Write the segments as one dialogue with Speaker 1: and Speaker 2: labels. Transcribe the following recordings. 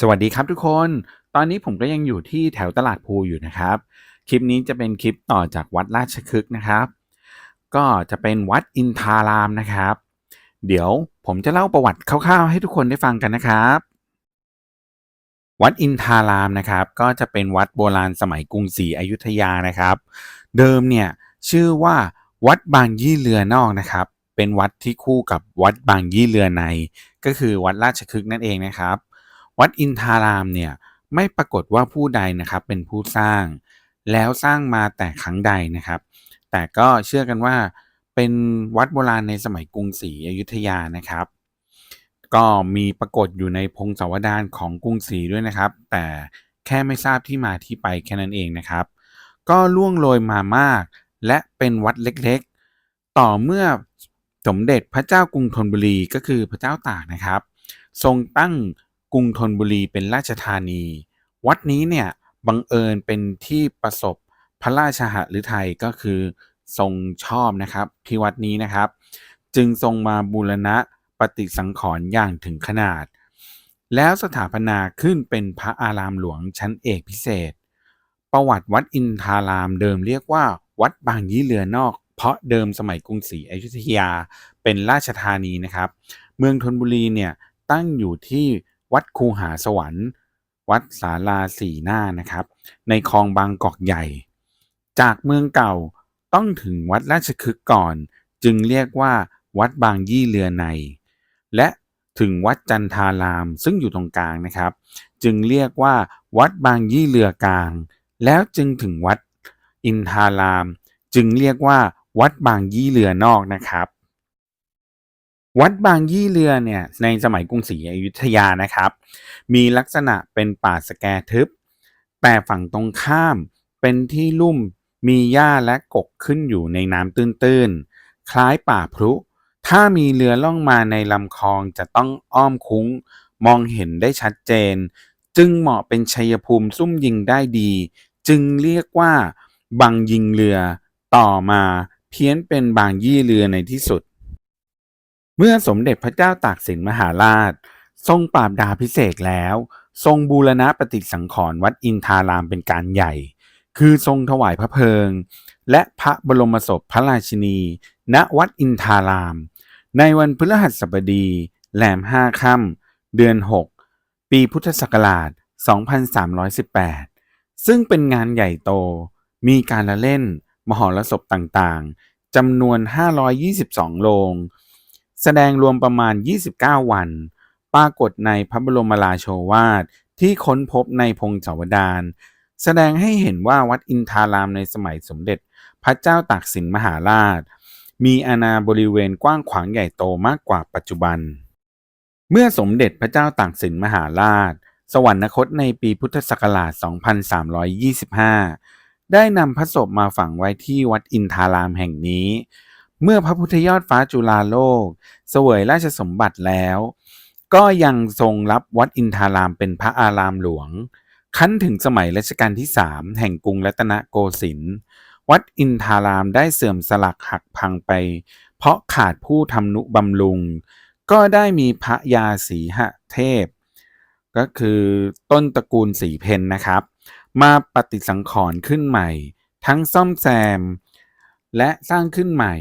Speaker 1: สวัสดีครับทุกคน ตอนนี้ผมก็ยังอยู่ที่แถวตลาดภูอยู่นะครับ คลิปนี้จะเป็นคลิปต่อจากวัดราชคฤห์นะครับ ก็จะเป็นวัดอินทารามนะครับ เดี๋ยวผมจะเล่าประวัติคร่าวๆ ให้ทุกคนได้ฟังกันนะครับ วัดอินทารามนะครับ ก็จะเป็นวัดโบราณสมัยกรุงศรีอยุธยานะครับ เดิมเนี่ยชื่อว่าวัดบางยี่เรือนอกนะครับ เป็นวัดที่คู่กับวัดบางยี่เรือใน ก็คือวัดราชคฤห์นั่นเองนะครับ วัดอินทารามเนี่ยไม่ปรากฏว่าผู้ใดนะครับเป็นผู้สร้าง แล้วสร้างมาแต่ครั้งใดนะครับ แต่ก็เชื่อกันว่าเป็นวัดโบราณในสมัยกรุงศรีอยุธยานะครับ ก็มีปรากฏอยู่ในพงศาวดารของกรุงศรีด้วยนะครับ แต่แค่ไม่ทราบที่มาที่ไปแค่นั้นเองนะครับ ก็ล่วงโรยมามาก และเป็นวัดเล็กๆ ต่อเมื่อสมเด็จพระเจ้ากรุงธนบุรีก็คือพระเจ้าตากนะครับ ทรงตั้ง กรุงธนบุรีเป็นราชธานี วัดนี้เนี่ยบังเอิญเป็นที่ประสบพระราชหฤทัยก็คือทรงชอบนะครับที่วัดนี้นะครับ จึงทรงมาบูรณะปฏิสังขรณ์อย่างถึงขนาด แล้วสถาปนาขึ้นเป็นพระอารามหลวงชั้นเอกพิเศษ ประวัติวัดอินทารามเดิมเรียกว่า วัดบางยี่เรือนอก เพราะเดิมสมัยกรุงศรีอยุธยาเป็นราชธานีนะครับ เมืองธนบุรีเนี่ยตั้งอยู่ที่ วัดคูหาสวรรค์ วัดศาลาสี่หน้านะครับ ในคลองบางกอกใหญ่ จากเมืองเก่าต้องถึงวัดราชคฤห์ก่อน จึงเรียกว่า วัดบางยี่เรือใน และถึงวัดจันทารามซึ่งอยู่ตรงกลางนะครับ จึงเรียกว่า วัดบางยี่เรือกลาง แล้วจึงถึงวัดอินทาราม จึงเรียกว่า วัดบางยี่เรือนอกนะครับ วัดบางยี่เรือเนี่ยในสมัยกรุงศรีอยุธยานะครับ มีลักษณะเป็นป่าสแกทึบ แต่ฝั่งตรงข้ามเป็นที่ลุ่มมีหญ้าและกกขึ้นอยู่ในน้ำตื้นๆ คล้ายป่าพรุถ้ามีเรือล่องมาในลำคลองจะต้องอ้อมคุ้ง มองเห็นได้ชัดเจน จึงเหมาะเป็นชัยภูมิซุ่มยิงได้ดี จึงเรียกว่า บางยิงเรือ ต่อมาเพี้ยนเป็นบางยี่เรือในที่สุด เมื่อสมเด็จพระเจ้าตากสินมหาราช ทรงปราบดาพิเศษแล้ว ทรงบูรณะปฏิสังขรณ์วัดอินทารามเป็นการใหญ่ คือทรงถวายพระเพลิง และพระบรมศพพระราชินี ณวัดอินทาราม ในวันพฤหัสบดีแหลมห้าค่ำเดือน 6 ปีพุทธศักราช 2318 ซึ่งเป็นงานใหญ่โต มีการละเล่น มหรสพต่างๆจำนวน 522 โรง แสดงรวมประมาณ 29 วัน ปรากฏในพระบรมราโชวาทที่ค้นพบในพงศาวดารแสดงให้เห็นว่าวัดอินทารามในสมัยสมเด็จ พระเจ้าตากสินมหาราช มีอาณาบริเวณกว้างขวางใหญ่โตมากกว่าปัจจุบัน เมื่อสมเด็จพระเจ้าตากสินมหาราช สวรรคตในปีพุทธศักราช 2325 ได้นำพระศพมาฝังไว้ที่วัดอินทารามแห่งนี้ เมื่อพระพุทธยอดฟ้าจุฬาโลก เสวยราชสมบัติแล้ว ก็ยังทรงรับวัดอินทารามเป็นพระอารามหลวง ขั้นถึงสมัยรัชกาลที่สามแห่งกรุงรัตนโกสินทร์วัดอินทารามได้เสื่อมสลักหักพังไป เพราะขาดผู้ทำนุบำรุง ก็ได้มีพระยาสีหเทพ ก็คือต้นตระกูลสีเพนนะครับ มาปฏิสังขรณ์ขึ้นใหม่ ทั้งซ่อมแซม และสร้างขึ้นใหม่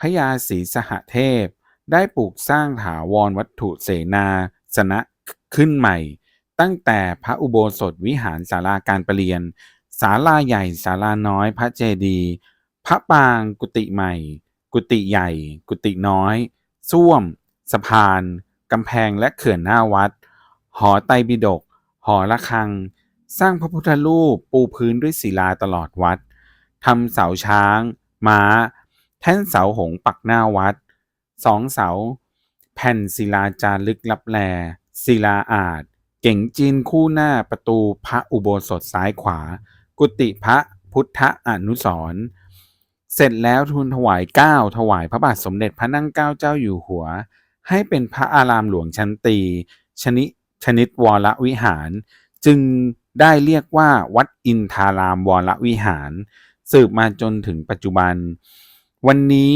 Speaker 1: พระยาศรีสหเทพ ได้ปลูกสร้างถาวรวัตถุเสนาสนะขึ้นใหม่ ตั้งแต่พระอุโบสถวิหารศาลาการประเรียนศาลาใหญ่ศาลาน้อยพระเจดีย์พระปางกุฏิใหม่ กุฏิใหญ่ กุฏิน้อยส้วม สะพาน กำแพงและเขื่อนหน้าวัด หอไตรปิฎกหอระฆัง สร้างพระพุทธรูปปูพื้นด้วยศิลาตลอดวัดทำเสาช้าง ม้า แท่นเสาหงปักหน้าวัดสองเสา แผ่นศิลาจารึกลับแลศิลาอาจ เก่งจีนคู่หน้าประตูพระอุโบสถซ้ายขวา กุฏิพระพุทธอนุสรเสร็จแล้วทูลถวายเก้าถวายพระบาทสมเด็จพระนั่งเกล้าเจ้าอยู่หัว ให้เป็นพระอารามหลวงชั้นตีชนิดชนิดวรวิหาร จึงได้เรียกว่าวัดอินทารามวรวิหาร สืบมาจนถึงปัจจุบัน วันนี้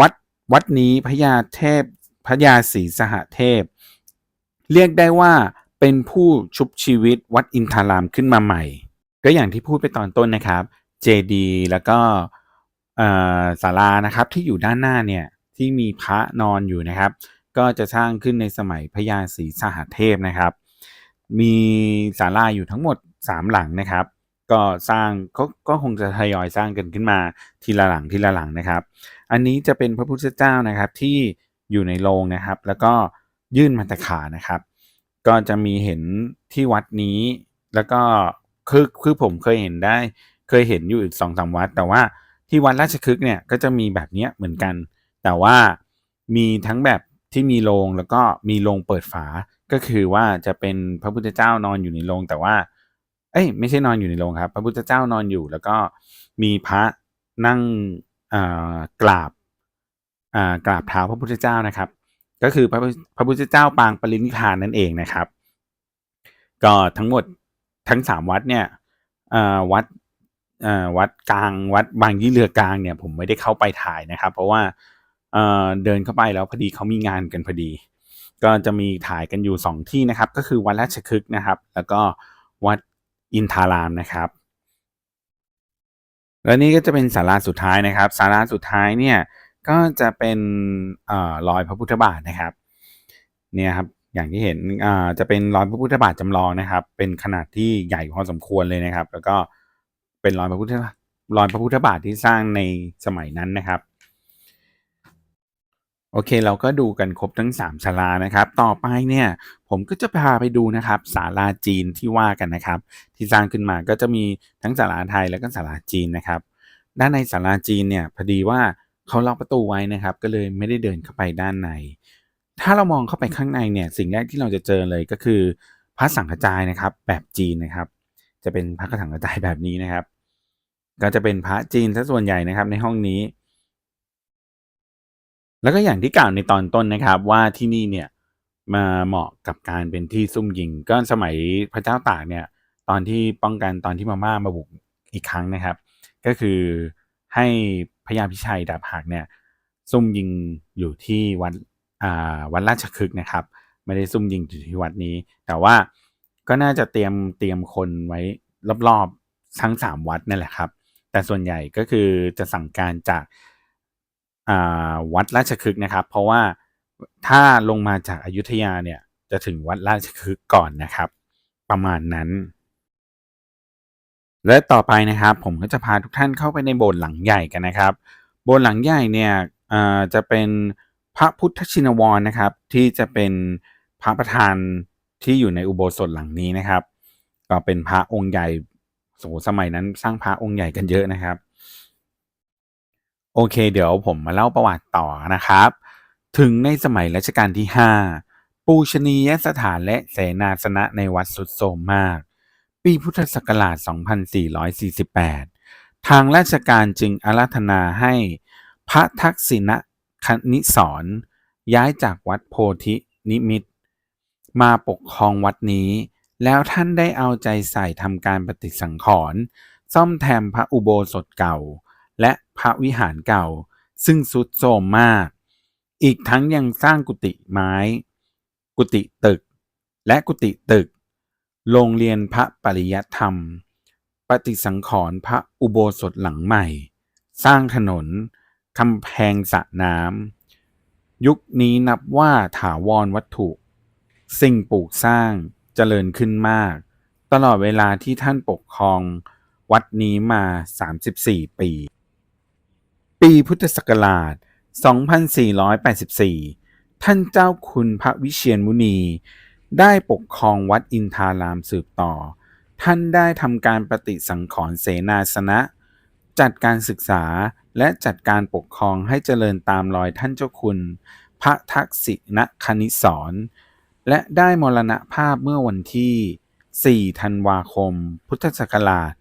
Speaker 1: วัดวัดนี้พญาเทพพญาศรีสหเทพ เรียกได้ว่าเป็นผู้ชุบชีวิตวัดอินทารามขึ้นมาใหม่ ก็อย่างที่พูดไปตอนต้นนะครับเจดีแล้วก็ศาลานะครับที่อยู่ด้านหน้าเนี่ยที่มีพระนอนอยู่นะครับ ก็จะสร้างขึ้นในสมัยพญาศรีสหเทพนะครับ มีศาลาอยู่ทั้งหมด 3 หลังนะครับ ก็สร้างก็ก็คงจะทยอยสร้างกันขึ้นมาทีละหลังทีละหลังนะครับ อันนี้จะเป็นพระพุทธเจ้านะครับที่อยู่ในโรงนะครับ แล้วก็ยื่นมันตะขานะครับ ก็จะมีเห็นที่วัดนี้แล้วก็คือคือผมเคยเห็นได้ เคยเห็นอยู่อีกสองสามวัด แต่ว่าที่วัดราชคฤห์เนี่ยก็จะมีแบบเนี้ยเหมือนกัน แต่ว่ามีทั้งแบบที่มีโรงแล้วก็มีโรงเปิดฝาก็คือว่าจะเป็นพระพุทธเจ้านอนอยู่ในโรงแต่ว่า เอ้ยไม่ใช่นอนอยู่ในโรงครับ พระพุทธเจ้านอนอยู่แล้วก็มีพระนั่งกราบกราบเท้าพระพุทธเจ้านะครับ ก็คือพระพุพระพุทธเจ้าปางปรินิพานนั่นเองนะครับ ก็ทั้งหมดทั้งสามวัดเนี่ยวัดวัดกลางวัดบางยี่เรือกลางเนี่ย ผมไม่ได้เข้าไปถ่ายนะครับ เพราะว่าเอ่อเดินเข้าไปแล้วพอดีเขามีงานกันพอดี ก็จะมีถ่ายกันอยู่สองที่นะครับ ก็คือวัดราชคฤห์นะครับ แล้วก็วัด อินทารามนะครับ และนี่ก็จะเป็นศาลาสุดท้ายนะครับศาลาสุดท้ายเนี่ยก็จะเป็นเอ่อรอยพระพุทธบาทนะครับเนี่ยครับอย่างที่เห็นจะเป็นรอยพระพุทธบาทจำลองนะครับ เป็นขนาดที่ใหญ่พอสมควรเลยนะครับ แล้วก็เป็นรอยพระพุทธรอยพระพุทธบาทที่สร้างในสมัยนั้นนะครับ โอเคเราก็ดูกันครบทั้ง3ศาลานะครับ ต่อไปเนี่ยผมก็จะพาไปดูนะครับศาลาจีนที่ว่ากันนะครับ ที่สร้างขึ้นมาก็จะมีทั้งศาลาไทยแล้วก็ศาลาจีนนะครับ ด้านในศาลาจีนเนี่ยพอดีว่าเขาล็อกประตูไว้นะครับ ก็เลยไม่ได้เดินเข้าไปด้านใน ถ้าเรามองเข้าไปข้างในเนี่ยสิ่งแรกที่เราจะเจอเลยก็คือพระสังฆจายนะครับ แบบจีนนะครับ จะเป็นพระสังฆจายแบบนี้นะครับ ก็จะเป็นพระจีนซะส่วนใหญ่นะครับในห้องนี้ แล้วก็อย่างที่กล่าวในตอนต้นนะครับ ว่าที่นี่เนี่ยมาเหมาะกับการเป็นที่ซุ่มยิง ก็สมัยพระเจ้าตากเนี่ยตอนที่ป้องกันตอนที่มาม่ามาบุกอีกครั้งนะครับ ก็คือให้พญาพิชัยดาบหักเนี่ยซุ่มยิงอยู่ที่วัดอ่าวัดราชคฤห์นะครับ ไม่ได้ซุ่มยิงอยู่ที่วัดนี้ แต่ว่าก็น่าจะเตรียมเตรียมคนไว้รอบๆทั้งสามวัดนั่นแหละครับ แต่ส่วนใหญ่ก็คือจะสั่งการจาก วัดราชคฤห์นะครับ เพราะว่าถ้าลงมาจากอายุทยาเนี่ยจะถึงวัดราชคฤห์ก่อนนะครับ ประมาณนั้น และต่อไปนะครับ ผมก็จะพาทุกท่านเข้าไปในโบสถ์หลังใหญ่กันนะครับ โบสถ์หลังใหญ่เนี่ยจะเป็นพระพุทธชินวรนะครับ ที่จะเป็นพระประธานที่อยู่ในอุโบสถหลังนี้นะครับ ก็เป็นพระองค์ใหญ่โสสมัยนั้นสร้างพระองค์ใหญ่กันเยอะนะครับ โอเค เดี๋ยวผมมาเล่าประวัติต่อนะครับ ถึงในสมัยรัชกาลที่ 5 ปูชนียสถานและเสนาสนะในวัดสุดโทมมาก ปีพุทธศักราช 2448 ทางราชการจึงอาราธนาให้พระทักษิณคณิสรย้ายจากวัดโพธินิมิต มาปกครองวัดนี้ แล้วท่านได้เอาใจใส่ทำการปฏิสังขรณ์ซ่อมแซมพระอุโบสถเก่า และพระวิหารเก่า ซึ่งสุดโทรมมาก อีกทั้งยังสร้างกุฏิไม้ กุฏิตึก และกุฏิตึก โรงเรียนพระปริยัติธรรม ปฏิสังขรณ์พระอุโบสถหลังใหม่ สร้างถนนกำแพงสระน้ำยุคนี้นับว่าถาวรวัตถุ สิ่งปลูกสร้างเจริญขึ้นมาก ตลอดเวลาที่ท่านปกครองวัดนี้มา 34 ปี ปีพุทธศักราช 2484 ท่านเจ้าคุณพระวิเชียรมุนี ได้ปกครองวัดอินทารามสืบต่อ ท่านได้ทำการปฏิสังขรณ์เสนาสนะ จัดการศึกษาและจัดการปกครองให้เจริญตามรอยท่านเจ้าคุณ พระทักษิณคณิสรและได้มรณภาพเมื่อวันที่ 4 ธันวาคม พุทธศักราช 2522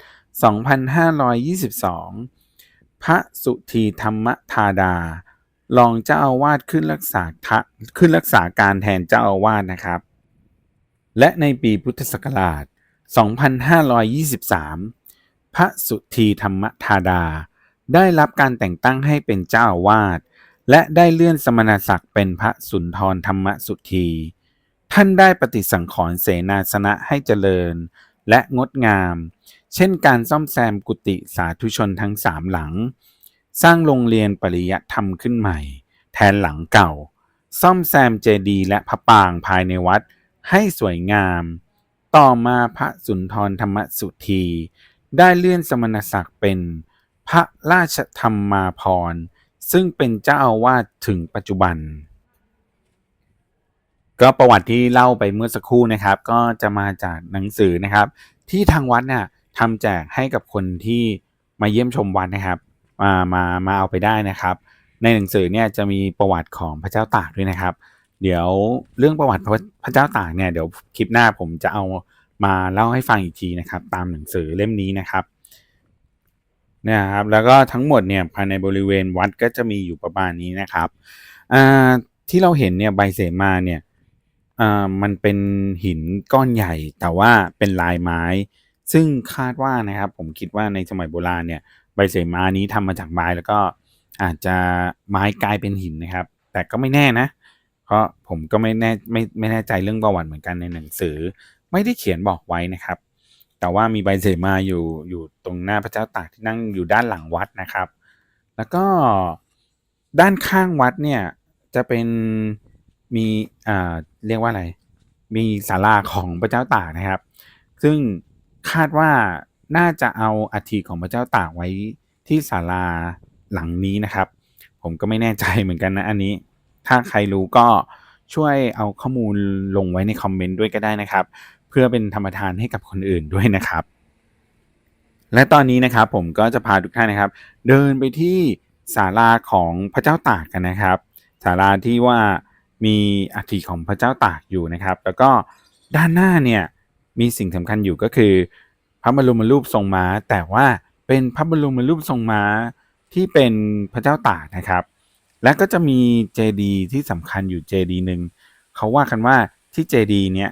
Speaker 1: พระสุธีธรรมธาดา รองเจ้าอาวาสขึ้นรักษาทะขึ้นรักษาการแทนเจ้าอาวาสนะครับ และในปีพุทธศักราช 2523 พระสุธีธรรมธาดา ได้รับการแต่งตั้งให้เป็นเจ้าอาวาสและได้เลื่อนสมณศักดิ์เป็นพระสุนทรธรรมสุธี ท่านได้ปฏิสังขรณ์เสนาสนะให้เจริญ และงดงาม เช่นการซ่อมแซมกุฏิสาธุชนทั้งสามหลัง สร้างโรงเรียนปริยัติธรรมขึ้นใหม่ แทนหลังเก่า ซ่อมแซมเจดีย์และพระปรางภายในวัดให้สวยงาม ต่อมาพระสุนทรธรรมสุธี ได้เลื่อนสมณศักดิ์เป็นพระราชธรรมมาภรซึ่งเป็นเจ้าอาวาสถึงปัจจุบัน ก็ประวัติที่เล่าไปเมื่อสักครู่นะครับ ก็จะมาจากหนังสือนะครับ ที่ทางวัดเนี่ย ทำแจกให้กับคนที่มาเยี่ยมชมวัดนะครับ มามามาเอาไปได้นะครับ ในหนังสือเนี่ยจะมีประวัติของพระเจ้าตากด้วยนะครับ เดี๋ยวเรื่องประวัติพระพระเจ้าตากเนี่ยเดี๋ยวคลิปหน้าผมจะเอามาเล่าให้ฟังอีกทีนะครับ ตามหนังสือเล่มนี้นะครับนี่ยครับแล้วก็ทั้งหมดเนี่ยภายในบริเวณวัดก็จะมีอยู่ประมาณนี้นะครับอ่าที่เราเห็นเนี่ยใบเสมาเนี่ยอ่ามันเป็นหินก้อนใหญ่แต่ว่าเป็นลายไม้ ซึ่งคาดว่านะครับ ผมคิดว่าในสมัยโบราณเนี่ยใบเสมานี้ทำมาจากไม้แล้วก็อาจจะไม้กลายเป็นหินนะครับ แต่ก็ไม่แน่นะเพราะผมก็ไม่แน่ไม่ไม่แน่ใจเรื่องประวัติเหมือนกันในหนังสือ ไม่ได้เขียนบอกไว้นะครับ แต่ว่ามีใบเสมาอยู่อยู่ตรงหน้าพระเจ้าตากที่นั่งอยู่ด้านหลังวัดนะครับ แล้วก็ด้านข้างวัดเนี่ยจะเป็นมีอ่าเรียกว่าอะไร มีศาลาของพระเจ้าตากนะครับ ซึ่ง คาดว่าน่าจะเอาอัฐิของพระเจ้าตากไว้ที่ศาลาหลังนี้นะครับ ผมก็ไม่แน่ใจเหมือนกันนะอันนี้ ถ้าใครรู้ก็ช่วยเอาข้อมูลลงไว้ในคอมเมนต์ด้วยก็ได้นะครับ เพื่อเป็นธรรมทานให้กับคนอื่นด้วยนะครับ และตอนนี้นะครับผมก็จะพาทุกท่านนะครับ เดินไปที่ศาลาของพระเจ้าตากกันนะครับศาลาที่ว่ามีอัฐิของพระเจ้าตากอยู่นะครับ แล้วก็ด้านหน้าเนี่ย มีสิ่งสำคัญอยู่ก็คือ พระบรมรูปทรงม้า แต่ว่าเป็นพระบรมรูปทรงม้าที่เป็นพระเจ้าตากนะครับ และก็จะมีเจดีย์ที่สำคัญอยู่เจดีย์หนึ่งเขาว่ากันว่าที่เจดีย์เนี่ย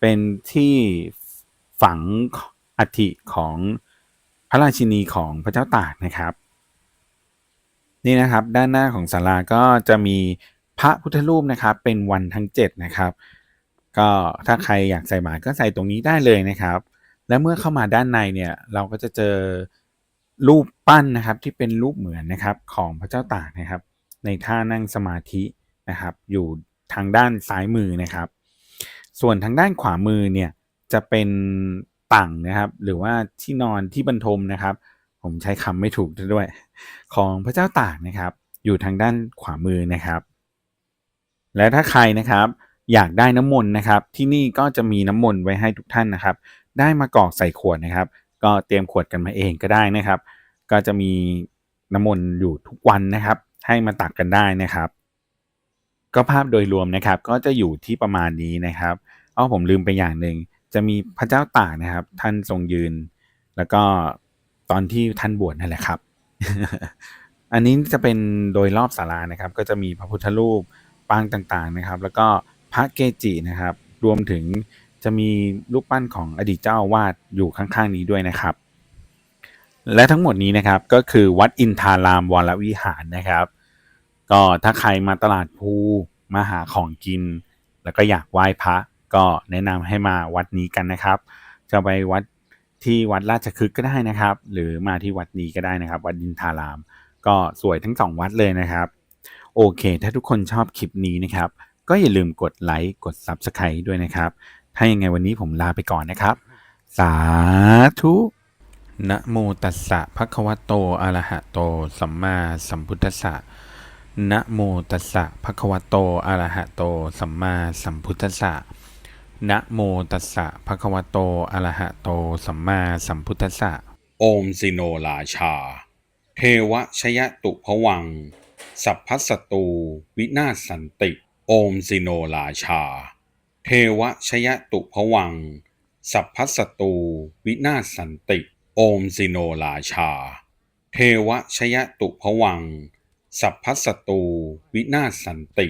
Speaker 1: เป็นที่ฝังอัฐิของพระราชินีของพระเจ้าตากนะครับ นี่นะครับด้านหน้าของศาลาก็จะมีพระพุทธรูปนะครับ เป็นวันทั้ง 7 นะครับ ก็ถ้าใครอยากใส่บาตรก็ใส่ตรงนี้ได้เลยนะครับ และเมื่อเข้ามาด้านในเนี่ยเราก็จะเจอรูปปั้นนะครับที่เป็นรูปเหมือนนะครับของพระเจ้าตากนะครับ ในท่านั่งสมาธินะครับ อยู่ทางด้านซ้ายมือนะครับ ส่วนทางด้านขวามือเนี่ยจะเป็นต่างนะครับ หรือว่าที่นอนที่บรรทมนะครับ ผมใช้คำไม่ถูกด้วย ของพระเจ้าตากนะครับ อยู่ทางด้านขวามือนะครับ และถ้าใครนะครับ อยากได้น้ำมนต์นะครับ ที่นี่ก็จะมีน้ำมนต์ไว้ให้ทุกท่านนะครับ ได้มากรอกใส่ขวดนะครับ ก็เตรียมขวดกันมาเองก็ได้นะครับ ก็จะมีน้ำมนต์อยู่ทุกวันนะครับ ให้มาตักกันได้นะครับ ก็ภาพโดยรวมนะครับ ก็จะอยู่ที่ประมาณนี้นะครับอ้อผมลืมไปอย่างหนึ่งจะมีพระเจ้าตากนะครับ ท่านทรงยืน แล้วก็ตอนที่ท่านบวชนั่นแหละครับ อันนี้จะเป็นโดยรอบศาลานะครับ ก็จะมีพระพุทธรูปปางต่างๆนะครับ แล้วก็ พระเกจินะครับ รวมถึงจะมีรูปปั้นของอดีตเจ้าวาสอยู่ข้างๆนี้ด้วยนะครับ และทั้งหมดนี้นะครับก็คือวัดอินทารามวรวิหารนะครับ ก็ถ้าใครมาตลาดภูมาหาของกิน แล้วก็อยากไหว้พระก็แนะนำให้มาวัดนี้กันนะครับ จะไปวัดที่วัดราชคฤห์ก็ได้นะครับ หรือมาที่วัดนี้ก็ได้นะครับ วัดอินทาราม ก็สวยทั้งสองวัดเลยนะครับ โอเค ถ้าทุกคนชอบคลิปนี้นะครับ ก็อย่าลืมกดไลค์กด Subscribe ด้วยนะครับ ถ้ายังไงวันนี้ผมลาไปก่อนนะครับ สาธุนะโมตัสสะภะคะวะโตอะระหะโต สัมมาสัมพุทธัสสะนะโมตัสสะภะคะวะโตอะระหะโต สัมมาสัมพุทธัสสะนะโมตัสสะภะคะวะโตอะระหะโต สัมมาสัมพุทธัสสะ
Speaker 2: โอมสิโนราชา เทวชยตุพวัง สัพพสตู วินาศสันติ โอมสิโนราชา เทวชยตุพวัง สัพพสตูวินาศสันติ โอมสิโนราชา เทวชยตุพวัง สัพพสตูวินาศสันติ